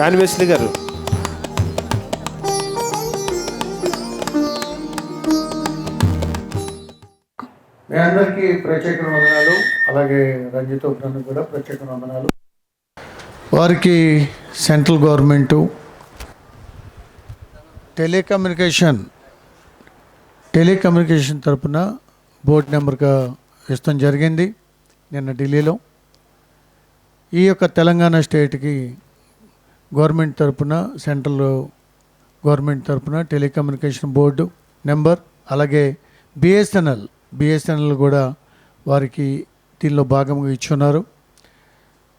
John Wesley గారు. మీ అందరికీ ప్రత్యేక వందనాలు అలాగే రంజిత్ ఉగ్రానికి కూడా ప్రత్యేక వందనాలు. వారికి సెంట్రల్ గవర్నమెంటు టెలికమ్యూనికేషన్ టెలికమ్యూనికేషన్ తరపున బోర్డు నెంబర్గా ఇస్తాం జరిగింది నిన్న ఢిల్లీలో. ఈ యొక్క తెలంగాణ స్టేట్కి గవర్నమెంట్ తరపున సెంట్రల్ గవర్నమెంట్ తరపున టెలికమ్యూనికేషన్ బోర్డు నెంబర్ అలాగే బిఎస్ఎన్ఎల్ బిఎస్ఎన్ఎల్ కూడా వారికి దీనిలో భాగంగా ఇచ్చున్నారు.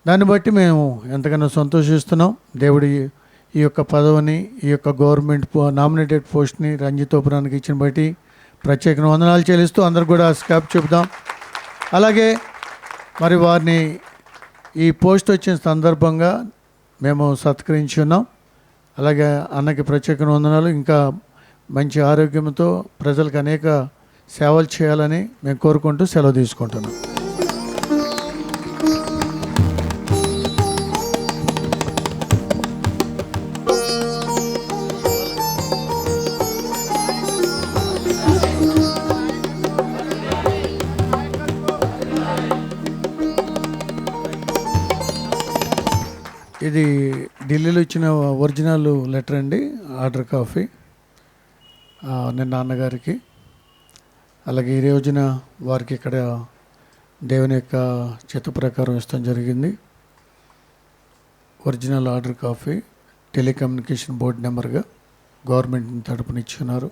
దాన్ని బట్టి మేము ఎంతగానో సంతోషిస్తున్నాం. దేవుడి ఈ యొక్క పదవిని ఈ యొక్క గవర్నమెంట్ పో- నామినేటెడ్ పోస్ట్ని రంజితోపురానికి ఇచ్చిన బట్టి ప్రత్యేక వందనాలు చెల్లిస్తూ అందరు కూడా స్కాప్ చెబుదాం. అలాగే మరి వారిని ఈ పోస్ట్ వచ్చిన సందర్భంగా మేము సత్కరించి ఉన్నాం అలాగే అన్నకి ప్రత్యేక వందనాలు. ఇంకా మంచి ఆరోగ్యంతో ప్రజలకు అనేక సేవలు చేయాలని మేము కోరుకుంటూ సెలవు తీసుకుంటున్నాం. ఇది ఢిల్లీలో ఇచ్చిన ఒరిజినల్ లెటర్ అండి ఆర్డర్ కాఫీ నేను నిన్న నాన్నగారికి. అలాగే ఈ రోజున వారికి ఇక్కడ దేవుని యొక్క చిత్త ప్రకారం ఇష్టం జరిగింది. Original order copy telecommunication board నెంబర్గా government తరపున ఇచ్చున్నారు.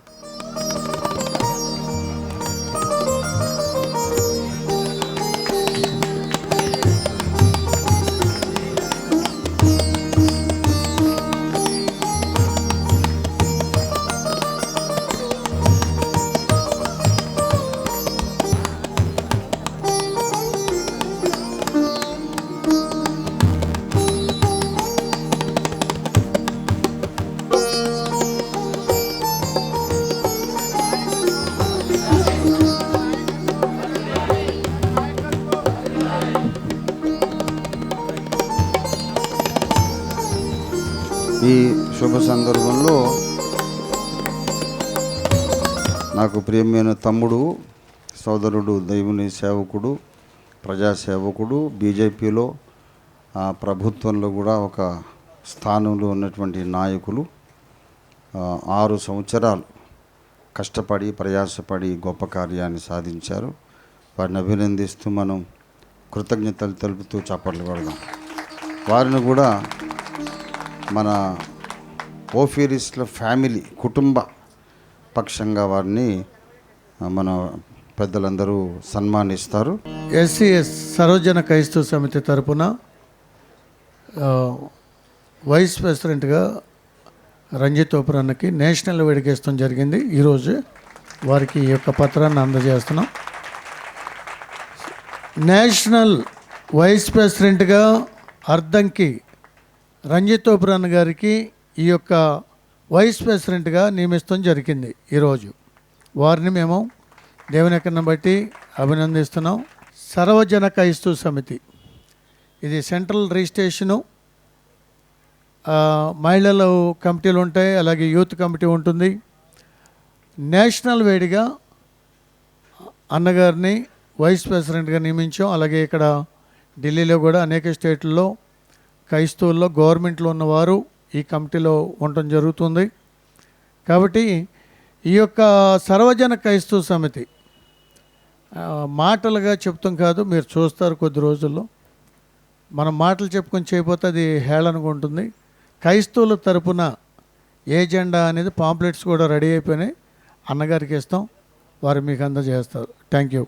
ప్రియమైన తమ్ముడు సోదరుడు దేవుని సేవకుడు ప్రజాసేవకుడు బీజేపీలో ఆ ప్రభుత్వంలో కూడా ఒక స్థానంలో ఉన్నటువంటి నాయకులు. ఆరు సంవత్సరాలు కష్టపడి ప్రయాసపడి గొప్ప కార్యాన్ని సాధించారు. వారిని అభినందిస్తూ మనం కృతజ్ఞతలు తెలుపుతూ చప్పట్లు కొడదాం. వారిని కూడా మన ఓఫీరిస్ల ఫ్యామిలీ కుటుంబ పక్షంగా వారిని మన పెద్దలందరూ సన్మానిస్తారు. ఎస్సీఎస్ సరోజన క్రైస్తవ సమితి తరపున వైస్ ప్రెసిడెంట్గా రంజిత్ ఓపురాన్నకి నేషనల్ వేడికేస్తాం జరిగింది. ఈరోజు వారికి ఈ యొక్క పత్రాన్ని అందజేస్తున్నాం. నేషనల్ వైస్ ప్రెసిడెంట్గా అర్ధంకి రంజిత్ ఓపురాన్ గారికి ఈ యొక్క వైస్ ప్రెసిడెంట్గా నియమిస్తాం జరిగింది ఈరోజు. వారిని మేము దేవుని ఎక్కడిని బట్టి అభినందిస్తున్నాం. సర్వజన క్రైస్తవ సమితి. ఇది సెంట్రల్ రిజిస్ట్రేషను. మహిళల మహిళలు కమిటీలు ఉంటాయి అలాగే యూత్ కమిటీ ఉంటుంది. నేషనల్ వేడిగా అన్నగారిని వైస్ ప్రెసిడెంట్గా నియమించాం. అలాగే ఇక్కడ ఢిల్లీలో కూడా అనేక స్టేట్లలో క్రైస్తవుల్లో గవర్నమెంట్లో ఉన్నవారు ఈ కమిటీలో ఉండటం జరుగుతుంది. కాబట్టి ఈ యొక్క సర్వజన క్రైస్తవ సమితి మాటలుగా చెప్తాం కాదు మీరు చూస్తారు కొద్ది రోజుల్లో. మనం మాటలు చెప్పుకొని చేయకపోతే అది హేళనగా ఉంటుంది. క్రైస్తవుల తరపున ఏజెండా అనేది పాంప్లెట్స్ కూడా రెడీ అయిపోయినాయి. అన్నగారికి ఇస్తాం. వారు మీకు అందజేస్తారు. Thank you.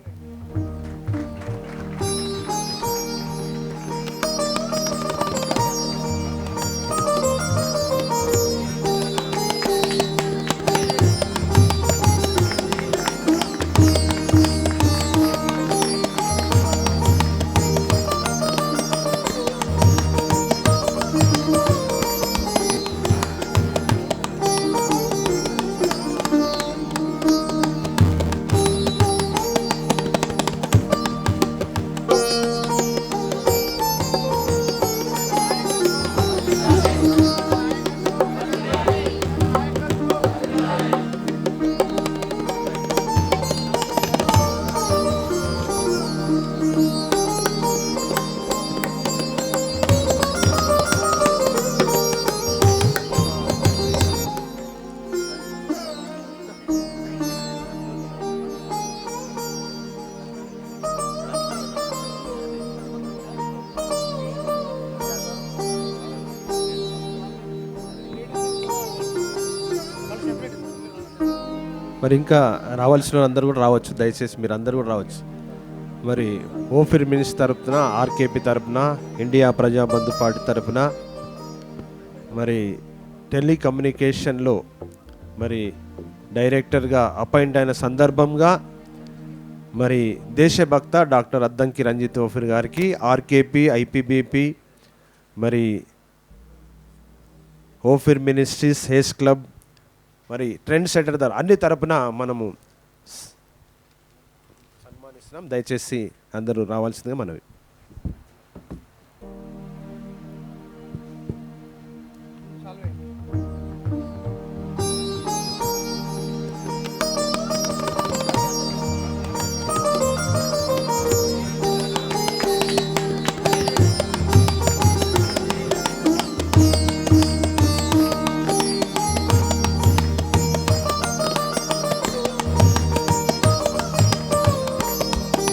మరి ఇంకా రావాల్సిన అందరూ కూడా రావచ్చు. దయచేసి మీరు అందరూ కూడా రావచ్చు. మరి ఓఫిర్ మినిస్ తరపున ఆర్కేపీ తరపున ఇండియా ప్రజాబంధు పార్టీ తరపున మరి టెలికమ్యూనికేషన్లో మరి డైరెక్టర్గా అపాయింట్ అయిన సందర్భంగా మరి దేశభక్త డాక్టర్ అద్దంకి రంజిత్ ఓఫిర్ గారికి ఆర్కేపీ ఐపీబీపీ మరి ఓఫిర్ మినిస్ట్రీస్ హేస్ క్లబ్ మరి ట్రెండ్ సెటర్ ద్వారా అన్ని తరపున మనము సన్మానిస్తున్నాం. దయచేసి అందరూ రావాల్సిందిగా మనవి.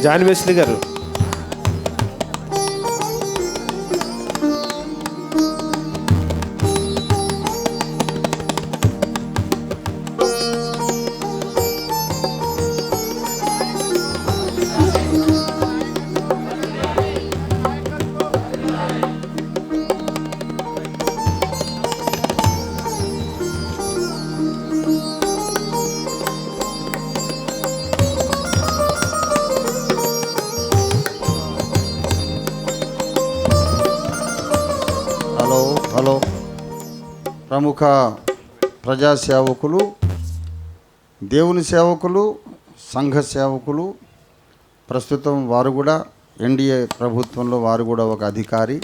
జాన్ వెస్లీ గారు. ప్రముఖ ప్రజాసేవకులు దేవుని సేవకులు సంఘ సేవకులు ప్రస్తుతం వారు కూడా ఎన్డీఏ ప్రభుత్వంలో వారు కూడా ఒక అధికారి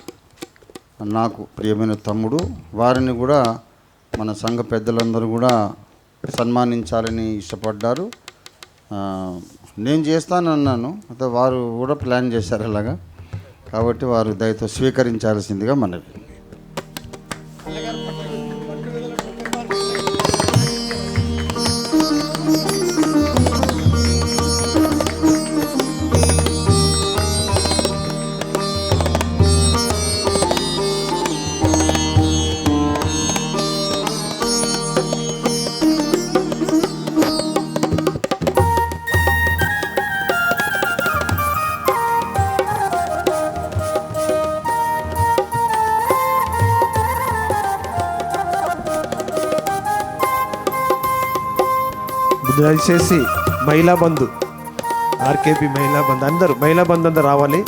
నాకు ప్రియమైన తమ్ముడు. వారిని కూడా మన సంఘ పెద్దలందరూ కూడా సన్మానించాలని ఇష్టపడ్డారు. నేను చేస్తానన్నాను అయితే వారు కూడా ప్లాన్ చేశారు అలాగా. కాబట్టి వారు దయతో స్వీకరించాల్సిందిగా మనవి. దయచేసి మహిళా బంధు ఆర్కేపీ మహిళా బంధు అందరూ మహిళా బంధు అందరూ రావాలి.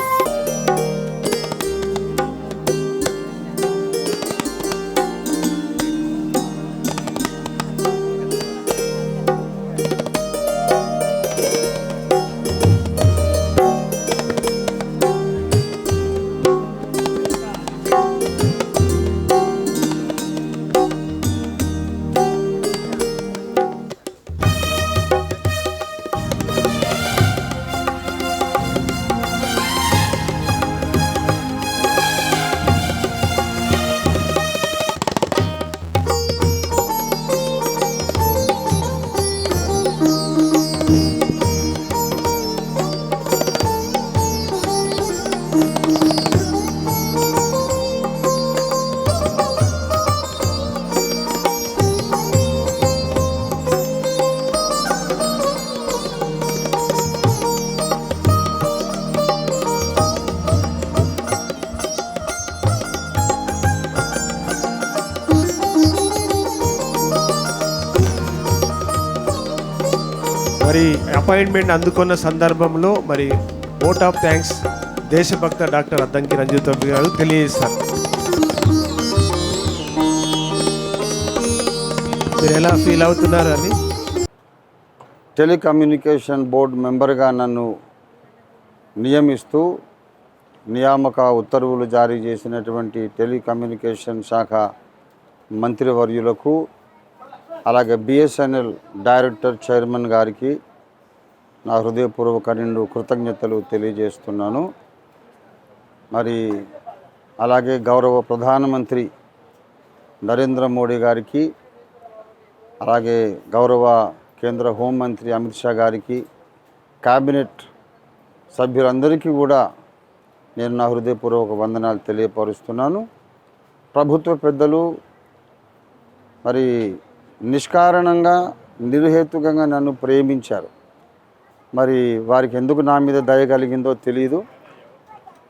అపాయింట్మెంట్ అందుకున్న సందర్భంలో మరి ఓట్ ఆఫ్ థ్యాంక్స్ దేశభక్త డాక్టర్ అద్దంకి రంజిత్ గారు తెలియజేస్తారు మీరు ఎలా ఫీల్ అవుతున్నారని టెలికమ్యూనికేషన్ బోర్డు మెంబర్గా నన్ను నియమిస్తూ నియామక ఉత్తర్వులు జారీ చేసినటువంటి టెలికమ్యూనికేషన్ శాఖ మంత్రివర్యులకు అలాగే బిఎస్ఎన్ఎల్ డైరెక్టర్ చైర్మన్ గారికి నా హృదయపూర్వక నిండు కృతజ్ఞతలు తెలియజేస్తున్నాను. మరి అలాగే గౌరవ ప్రధానమంత్రి నరేంద్ర మోడీ గారికి అలాగే గౌరవ కేంద్ర హోంమంత్రి అమిత్ షా గారికి క్యాబినెట్ సభ్యులందరికీ కూడా నేను నా హృదయపూర్వక వందనాలు తెలియపరుస్తున్నాను. ప్రభుత్వ పెద్దలు మరి నిష్కారణంగా నిర్హేతుకంగా నన్ను ప్రేమించారు. మరి వారికి ఎందుకు నా మీద దయ కలిగిందో తెలియదు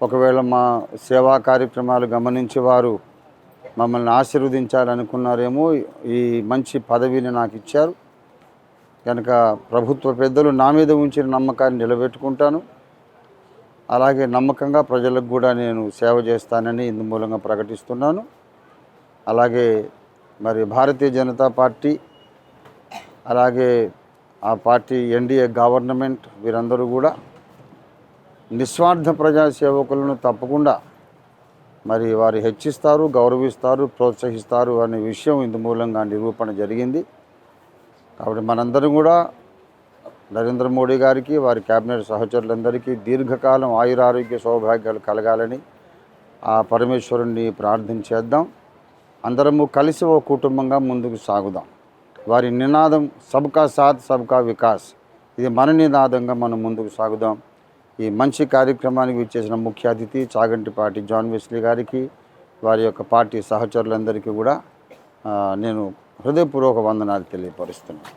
ఒకవేళ మా సేవా కార్యక్రమాలు గమనించి వారు మమ్మల్ని ఆశీర్వదించాలనుకున్నారేమో ఈ మంచి పదవిని నాకు ఇచ్చారు. కనుక ప్రభుత్వ పెద్దలు నా మీద ఉంచిన నమ్మకాన్ని నిలబెట్టుకుంటాను. అలాగే నమ్మకంగా ప్రజలకు కూడా నేను సేవ చేస్తానని ఇందు మూలంగా ప్రకటిస్తున్నాను. అలాగే మరి భారతీయ జనతా పార్టీ అలాగే ఆ పార్టీ ఎన్డీఏ గవర్నమెంట్ వీరందరూ కూడా నిస్వార్థ ప్రజాసేవకులను తప్పకుండా మరి వారు హెచ్చిస్తారు గౌరవిస్తారు ప్రోత్సహిస్తారు అనే విషయం ఇందు మూలంగా నిరూపణ జరిగింది. కాబట్టి మనందరం కూడా నరేంద్ర మోడీ గారికి వారి కేబినెట్ సహచరులందరికీ దీర్ఘకాలం ఆయురారోగ్య సౌభాగ్యాలు కలగాలని ఆ పరమేశ్వరుణ్ణి ప్రార్థన చేద్దాం. అందరము కలిసి ఓ కుటుంబంగా ముందుకు సాగుదాం. వారి నినాదం సబ్కా సాత్ సబ్కా వికాస్. ఇది మన నినాదంగా మనం ముందుకు సాగుదాం. ఈ మంచి కార్యక్రమానికి విచ్చేసిన ముఖ్య అతిథి చాగంటిపాటి జాన్ వెస్లీ గారికి వారి యొక్క పార్టీ సహచరులందరికీ కూడా నేను హృదయపూర్వక వందనాలు తెలియపరుస్తున్నాను.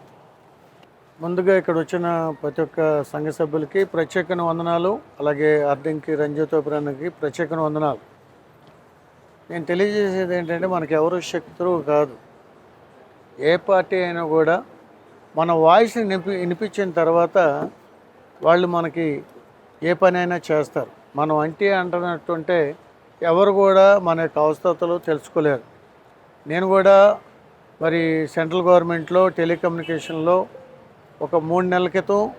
ముందుగా ఇక్కడ వచ్చిన ప్రతి ఒక్క సంఘ సభ్యులకి ప్రత్యేక వందనాలు అలాగే అర్ధంకి రంజితోపురానికి ప్రత్యేక వందనాలు. నేను తెలియజేసేది ఏంటంటే మనకి ఎవరు శక్తులు కాదు. ఏ పార్టీ అయినా కూడా మన వాయిస్ వినిపి వినిపించిన తర్వాత వాళ్ళు మనకి ఏ పని అయినా చేస్తారు. మనం అంటే అంటున్నట్టుంటే ఎవరు కూడా మన యొక్క అవస్థతలు తెలుసుకోలేరు. నేను కూడా మరి సెంట్రల్ గవర్నమెంట్లో టెలికమ్యూనికేషన్లో ఒక మూడు నెలల క్రితం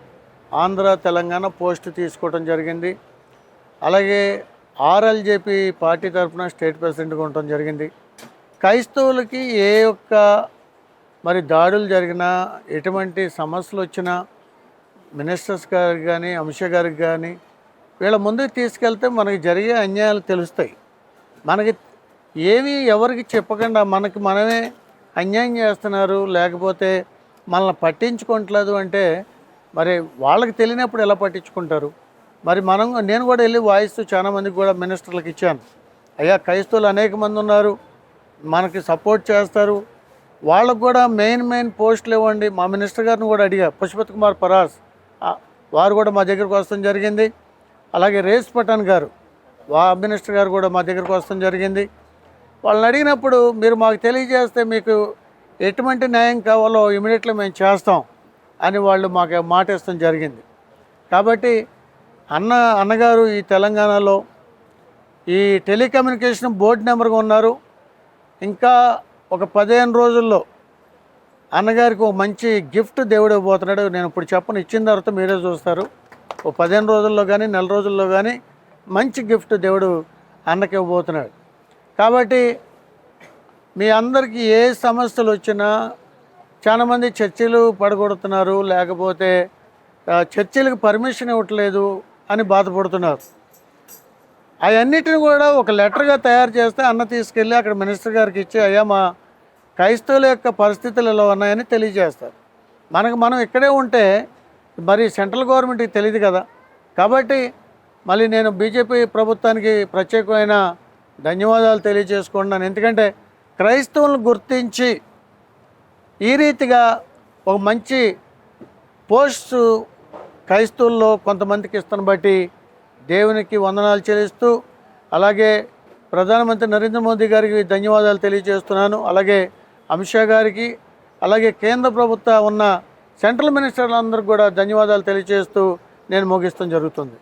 ఆంధ్ర తెలంగాణ పోస్ట్ తీసుకోవడం జరిగింది. అలాగే ఆర్ఎల్జేపీ పార్టీ తరఫున స్టేట్ ప్రెసిడెంట్గా ఉండటం జరిగింది. క్రైస్తవులకి ఏ ఒక్క మరి దాడులు జరిగినా ఎటువంటి సమస్యలు వచ్చినా మినిస్టర్స్ గారికి కానీ అమిత్ గారికి కానీ వీళ్ళ ముందుకు తీసుకెళ్తే మనకి జరిగే అన్యాయాలు తెలుస్తాయి. మనకి ఏమీ ఎవరికి చెప్పకుండా మనకి మనమే అన్యాయం చేస్తున్నారు. లేకపోతే మనల్ని పట్టించుకోవట్లేదు అంటే మరి వాళ్ళకి తెలియనప్పుడు ఎలా పట్టించుకుంటారు? మరి మనం నేను కూడా వెళ్ళి వాయిస్ చాలా మందికి కూడా మినిస్టర్లకు ఇచ్చాను. అయ్యా క్రైస్తవులు అనేక మంది ఉన్నారు. మనకి సపోర్ట్ చేస్తారు. వాళ్ళకు కూడా మెయిన్ మెయిన్ పోస్టులు ఇవ్వండి. మా మినిస్టర్ గారిని కూడా అడిగా పుష్పత్ కుమార్ పరాస్ వారు కూడా మా దగ్గరకు వస్తాం జరిగింది. అలాగే రేస్ పఠాన్ గారు వా మినిస్టర్ గారు కూడా మా దగ్గరకు వస్తాం జరిగింది. వాళ్ళని అడిగినప్పుడు మీరు మాకు తెలియజేస్తే మీకు ఎటువంటి న్యాయం కావాలో ఇమీడియట్లీ మేము చేస్తాం అని వాళ్ళు మాకు మాట ఇస్తాం జరిగింది. కాబట్టి అన్న అన్నగారు ఈ తెలంగాణలో ఈ టెలికమ్యూనికేషన్ బోర్డు నెంబర్గా ఉన్నారు. ఇంకా ఒక పదిహేను రోజుల్లో అన్నగారికి ఒక మంచి గిఫ్ట్ దేవుడు ఇవ్వబోతున్నాడు. నేను ఇప్పుడు చెప్పను ఇచ్చిన తర్వాత మీరే చూస్తారు. ఓ పదిహేను రోజుల్లో కానీ నెల రోజుల్లో కానీ మంచి గిఫ్ట్ దేవుడు అన్నకి ఇవ్వబోతున్నాడు. కాబట్టి మీ అందరికీ ఏ సమస్యలు వచ్చినా చాలామంది చర్చిలు పడగొడుతున్నారు లేకపోతే చర్చలకు చర్చిలకు పర్మిషన్ ఇవ్వట్లేదు అని బాధపడుతున్నారు. అవన్నిటిని కూడా ఒక లెటర్గా తయారు చేస్తే అన్న తీసుకెళ్ళి అక్కడ మినిస్టర్ గారికి ఇచ్చి అయ్యా మా క్రైస్తవుల యొక్క పరిస్థితులు ఇలా ఉన్నాయని తెలియజేస్తారు. మనకు మనం ఇక్కడే ఉంటే మరి సెంట్రల్ గవర్నమెంట్కి తెలియదు కదా. కాబట్టి మళ్ళీ నేను బీజేపీ ప్రభుత్వానికి ప్రత్యేకమైన ధన్యవాదాలు తెలియజేసుకుంటున్నాను. ఎందుకంటే క్రైస్తవులను గుర్తించి ఈ రీతిగా ఒక మంచి పోస్ట్ క్రైస్తవుల్లో కొంతమందికి ఇస్తున్న బట్టి దేవునికి వందనాలు చెల్లిస్తూ అలాగే ప్రధానమంత్రి నరేంద్ర మోదీ గారికి ధన్యవాదాలు తెలియజేస్తున్నాను. అలాగే అమిత్ షా గారికి అలాగే కేంద్ర ప్రభుత్వ ఉన్న సెంట్రల్ మినిస్టర్లందరికీ కూడా ధన్యవాదాలు తెలియజేస్తూ నేను ముగిస్తాం జరుగుతుంది.